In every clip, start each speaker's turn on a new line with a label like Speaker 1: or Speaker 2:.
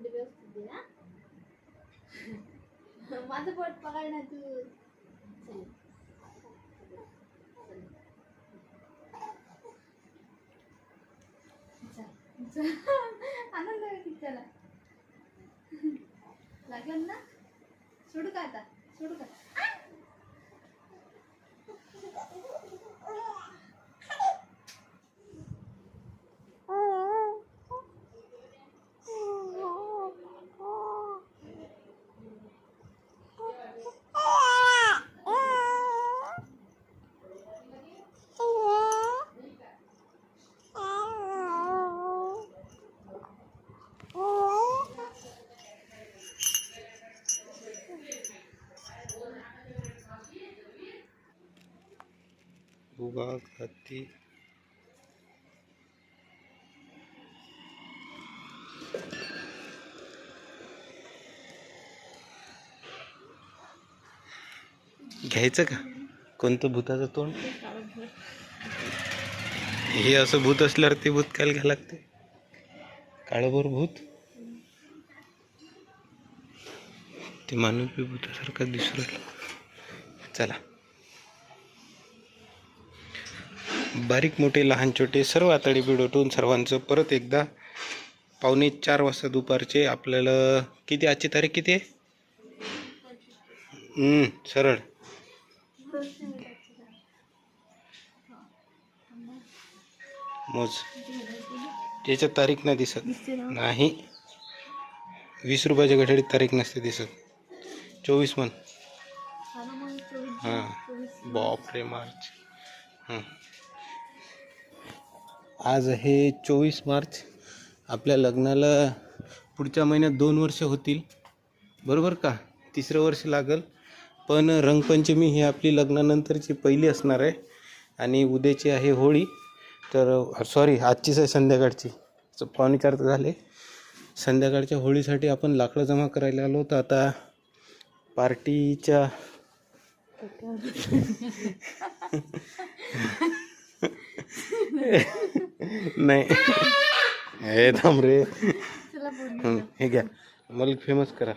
Speaker 1: बोट व्यवस्थित दे हा माझं बोट पकड ना तू चल. चल. चल. चल. आनंद आहे की चला लागेल ना सोडू का आता सोडू का
Speaker 2: उगा खाती घ्यायचं का? कोणतं भूताचं तोंड? हे असं भूत असल्यावर ते भूत काय घ्या लागते? काळभोर भूत? ते मानवी बी भूतासारखं दिसू राहिलं. चला. बारीक मोठे लहान छोटे सर्व आतडी बिडवटून सर्वांचं परत एकदा पावणे चार वाजता दुपारचे आपल्याला किती? आजची तारीख किती? आहे सरळ. मोज. त्याच्यात तारीख नाही दिसत. नाही. वीस रुपयाच्या घड्याळीत तारीख नसते दिसत. चोवीस म्हण. हां. बापरे मार्च. हां आज आहे चोवीस मार्च. आपल्या लग्नाला पुढच्या महिन्यात दोन वर्ष होतील. बरोबर का? तिसरं वर्ष लागल. पण रंगपंचमी ही आपली लग्नानंतरची पहिली असणार आहे. आणि उद्याची आहे होळी. तर सॉरी आजचीच आहे संध्याकाळची. पावणे चार तर झाले. संध्याकाळच्या होळीसाठी आपण लाकडं जमा करायला आलो तर आता पार्टीच्या नाही. हे थांब रे.
Speaker 1: चला बोल
Speaker 2: हं, हे घ्या. मला फेमस करा.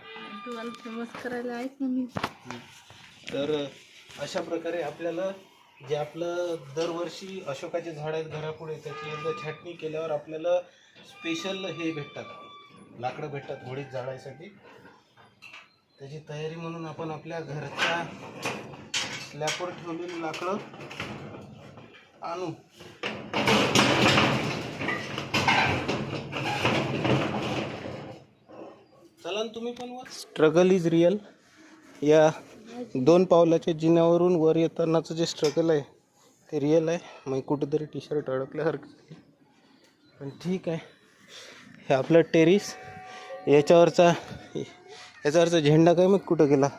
Speaker 1: तुम्हाला फेमस करायला आहेच ना मी?
Speaker 2: तर अशा प्रकारे आपल्याला जे आपलं दरवर्षी अशोकाचे झाड आहेत घरापुढे त्याची एकदा छाटणी केल्यावर आपल्याला स्पेशल हे भेटतात. लाकडं भेटतात होळीत जाळायसाठी त्याची तयारी म्हणून आपण आपल्या घरच्या स्लॅपवर ठेवलेली लाकडं आणू. चला ना तुम्ही पण वर. स्ट्रगल इज रिअल या दोन पावलाच्या जिन्यावरून वर येतानाचं जे स्ट्रगल आहे ते रिअल आहे. मग कुठेतरी टी शर्ट अडकल्यासारखं पण ठीक आहे. हे आपलं टेरिस याच्यावरचा याच्यावरचा झेंडा काय मग कुठं गेला?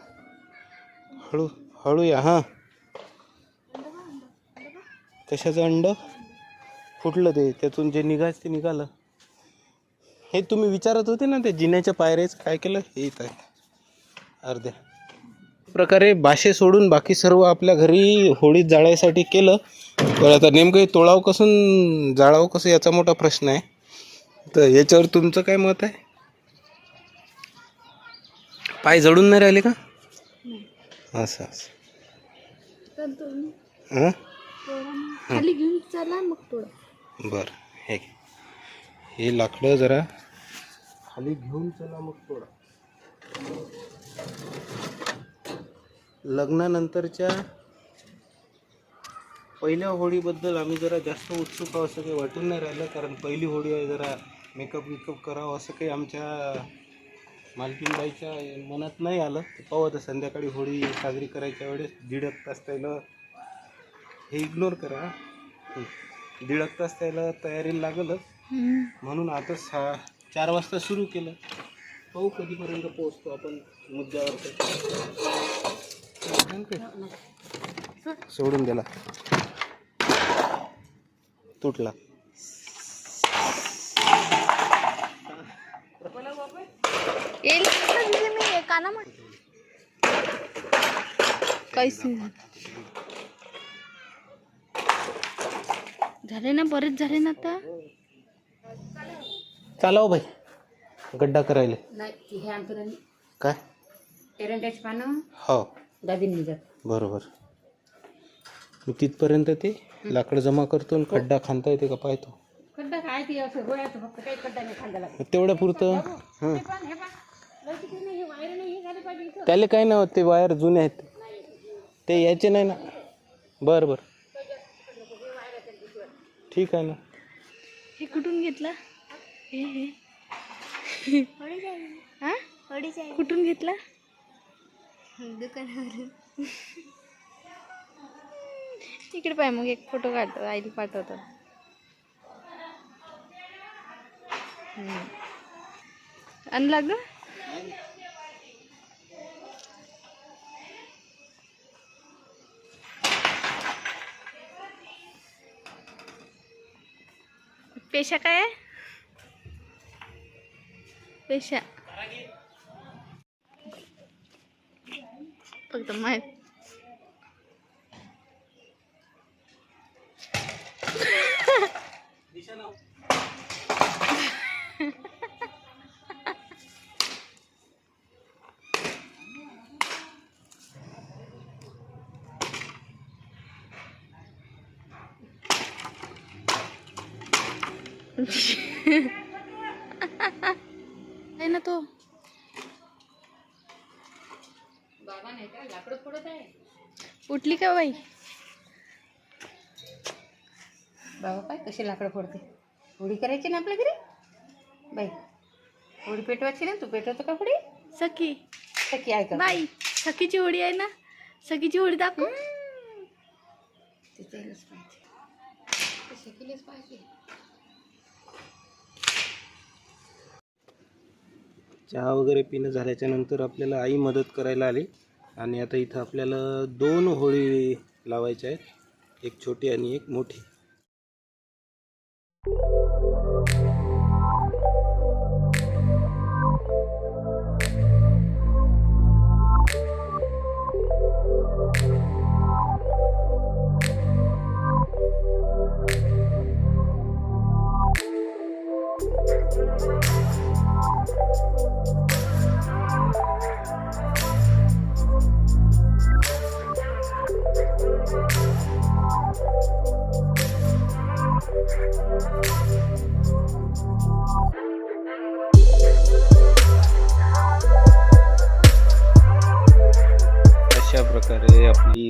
Speaker 2: हळू हळू या हां. कशाचं अंड? फुटलं ते त्यातून जे निघायचं ते निघालं. हे तुम्ही विचारत होते ना ते जिन्याच्या पायऱ्याचं काय केलं? हे येत आहे. अर्ध्या. प्रकारे बाशे सोडून बाकी सर्व आपल्या घरी होळीत जाळायसाठी केलं. पण आता नेमकं हे तोळावं कसं जाळावं कसं याचा मोठा प्रश्न आहे. तर याच्यावर तुमचं काय मत आहे? पाय जळून नाही राहिले का? असं असं.
Speaker 1: तर
Speaker 2: हां.
Speaker 1: खाली घेऊन चला मग तोडा
Speaker 2: बरं हे घे. हे लाकडं जरा खाली घेऊन चला मग थोडं. लग्नानंतरच्या पहिल्या होळीबद्दल आम्ही जरा जास्त उत्सुक आहोत असं काही वाटून नाही राहिलं कारण पहिली होळी आहे जरा मेकअप विकअप करावं असं काही आमच्या मालकीनबाईच्या मनात नाही आलं. ते पाहू आता संध्याकाळी होळी साजरी करायच्या वेळेस दीड एक तास त्याला हे इग्नोर करा. दीड तास त्याला तयारीला लागलच. म्हणून आता सा चार वाजता सुरू केलं. पाहू कधीपर्यंत पोहोचतो आपण मुद्द्यावर. ते. सोडून दिला. तुटला.
Speaker 1: येईल. काना काहीच नाही. झालं. ना बरेच झाले ना आता?
Speaker 2: चालाव भाई. गड्डा करायला.
Speaker 3: नाही हे
Speaker 2: काय?
Speaker 3: एरंड्याची पानं.
Speaker 2: हो.
Speaker 3: जात
Speaker 2: बरोबर. मी तिथपर्यंत ते लाकडं जमा करतो आणि खड्डा खांदता येते का पाहतो.
Speaker 3: खड्डा काय ती असं गोळ्याचं फक्त काही खड्डा नाही
Speaker 2: मग तेवढ्या पुरतं? हं.
Speaker 3: लागत हे. पा लवकर ते नाही हे वायर नाही हे झालं पाहिजे इथं.
Speaker 2: त्याले काय नाही होत ते वायर जुने आहेत. ते यायचे नाही ना. बरं बरं. ठीक आहे ना.
Speaker 1: हे कुठून घेतला? हे हे. हा? कुठून घेतला? दुकानावरून. इकडे पाय मग एक फोटो काढतो आईला पाठवतो. आणला ग पेशा काय आहे? पेशा. फक्त माहीत आहे ना तो.
Speaker 3: बाबा नाही का लाकडं फोडत आहे
Speaker 1: उठली का बाई?
Speaker 3: बाबा पाय कशी लाकडं फोडते? होडी करायची ना आपल्या घरी? बाई होडी पेटवायची ना? तू पेटवतो का होडी
Speaker 1: सखी.
Speaker 3: सखी ऐका.
Speaker 1: बाई सखीची होडी आहे ना? सखीची होडी दाखव.
Speaker 3: तिथे पाहिजे. पाहिजे.
Speaker 2: चहा वगैरे पिणं झाल्याच्यानंतर आपल्याला आई मदत करायला आली. आणि आता इथं आपल्याला दोन होळी लावायच्या आहेत. एक छोटी आणि एक मोठी.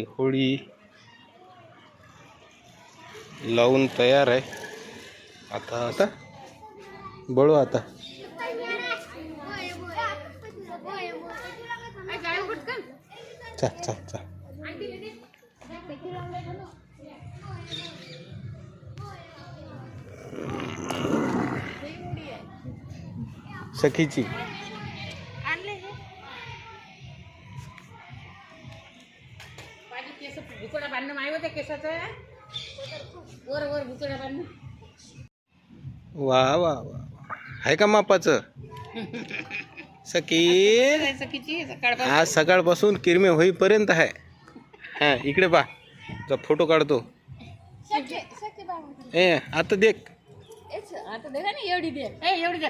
Speaker 2: होळी लावून तयार आहे. आता आता? बळू आता. चल चल चल. सखीची.
Speaker 3: केस बुचडा बांधणं माय होत्या केसाचं? वर वर बुचडा बांधणं.
Speaker 2: वा वा वा आहे का मापाचं? सखी?
Speaker 3: सखीची सकाळ
Speaker 2: आज सकाळपासून किरमे होईपर्यंत आहे. हा इकडे पा जा फोटो काढतो. ए आता देख.
Speaker 3: आता देखा ना एवढी दे. ए एवढी दे.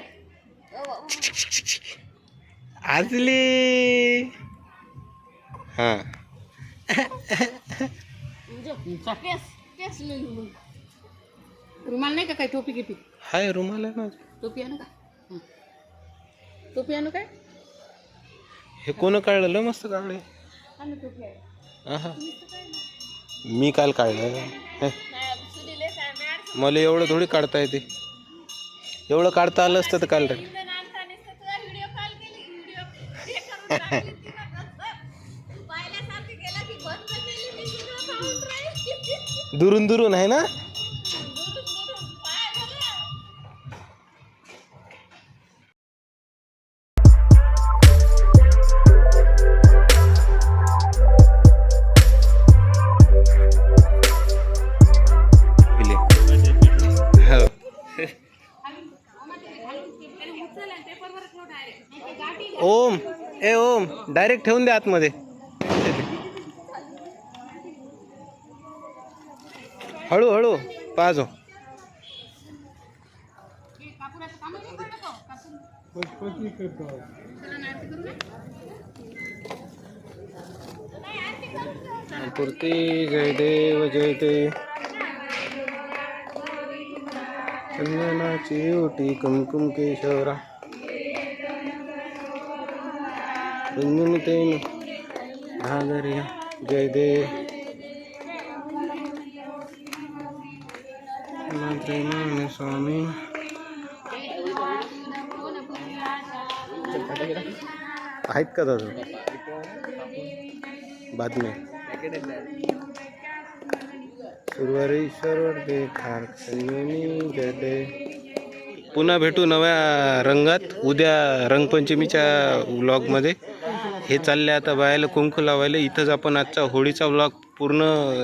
Speaker 2: आजली. हा.
Speaker 3: रुमाल नाही का काय टोपी गिपी?
Speaker 2: हाय रुमाल आहे ना
Speaker 3: टोपी आणू का. टोपी आणू काय?
Speaker 2: हे कोण काढलं? लय मस्त काढले
Speaker 3: आणू टोपी आहे.
Speaker 2: आहा. मी काल काढलं. मला एवढं थोडी काढता येते. एवढं काढता आलं असतं तर काल दुरून दुरून आहे ना? हो. ओम. ए ओम. डायरेक्ट ठेवून दे आतमध्ये. हळूहळू पाजो. पुरती जय देव जय देव चंदनाची ओटी कुमकुम केशवरा. तेन भागरिया जय देव. स्वामी आहेत का दादा बाद में. सुरवारीश्वर देखार जडे. पुन्हा भेटू नव्या रंगात उद्या रंगपंचमीच्या व्लॉगमध्ये हे चालले आता बायाला कुंकू लावायला. इथंच आपण आजचा होळीचा व्लॉग पूर्ण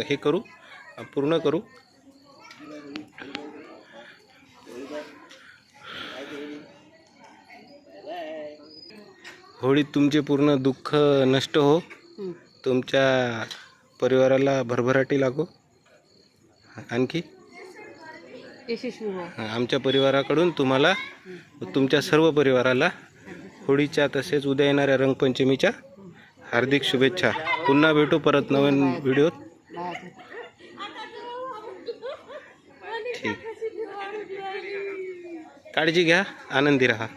Speaker 2: हे करू पूर्ण करू. होळीत तुमचे पूर्ण दुःख नष्ट हो. तुमच्या परिवाराला भरभराटी लागो. आणखी?
Speaker 3: यशस्वी हो
Speaker 2: आमच्या परिवाराकडून तुम्हाला तुमच्या सर्व परिवाराला होळीच्या तसेच उद्या येणाऱ्या रंगपंचमीच्या हार्दिक शुभेच्छा. पुन्हा भेटू परत नवीन व्हिडिओत.
Speaker 3: बाहेर
Speaker 2: ठीक. काळजी घ्या आनंदी राहा.